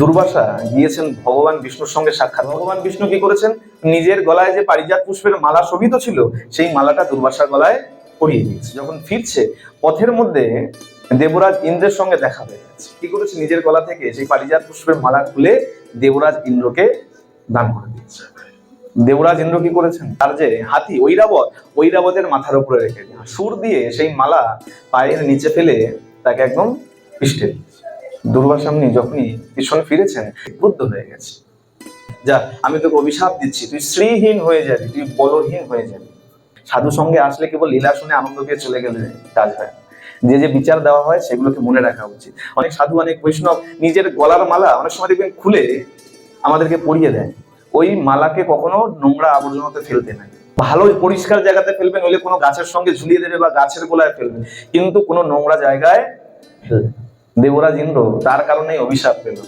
দুর্বাসা গিয়েছেন ভগবান বিষ্ণুর সঙ্গে সাক্ষাৎ। ভগবান বিষ্ণু কি করেছেন? নিজের গলায় যে পারিজাত পুষ্পের মালা শোভিত ছিল, সেই মালাটা দুর্বাসার গলায় পরিয়ে দিয়েছে। যখন ফিরছে, পথের মধ্যে দেবরাজ ইন্দ্রের সঙ্গে দেখা হয়ে গেছে। কি করেছে? নিজের গলা থেকে সেই পারিজাত পুষ্পের মালা খুলে দেবরাজ ইন্দ্রকে দান করে দিয়েছে। দেবরাজ ইন্দ্র কি করেছেন? তার যে হাতি, ঐরাবত, ঐরাবতের মাথার উপরে রেখে সুর দিয়ে সেই মালা পায়ের নিচে ফেলে তাকে একদম পিষ্টে দুর্বাসামনি যখনই পিছনে ফিরেছেন, ক্রুদ্ধ হয়ে গেছে। যা, আমি তোকে অভিশাপ দিচ্ছি, তুই শ্রীহীন হয়ে যাবি, তুই বলহীন হয়ে যাবি। সাধু সঙ্গে আসলে কেবল লীলা শুনে আনন্দ পেয়ে চলে গেলে কাজ হয়। যে যে বিচার দেওয়া হয়, সেগুলোকে মনে রাখা উচিত। অনেক সাধু, অনেক বৈষ্ণব নিজের গলার মালা অনেক সময় দেখবেন খুলে আমাদেরকে পরিয়ে দেয়। ওই মালাকে কখনো নোংরা আবর্জনাতে ফেলতে নাই ভালো পরিষ্কার জায়গাতে ফেলবেন নইলে কোনো গাছের সঙ্গে ঝুলিয়ে দেবে বা গাছের গোলায় ফেলবে। কিন্তু কোনো নোংরা জায়গায় ফেলবে না। দেবরাজ ইন্দ্র তার কারণেই অভিশাপ পেল।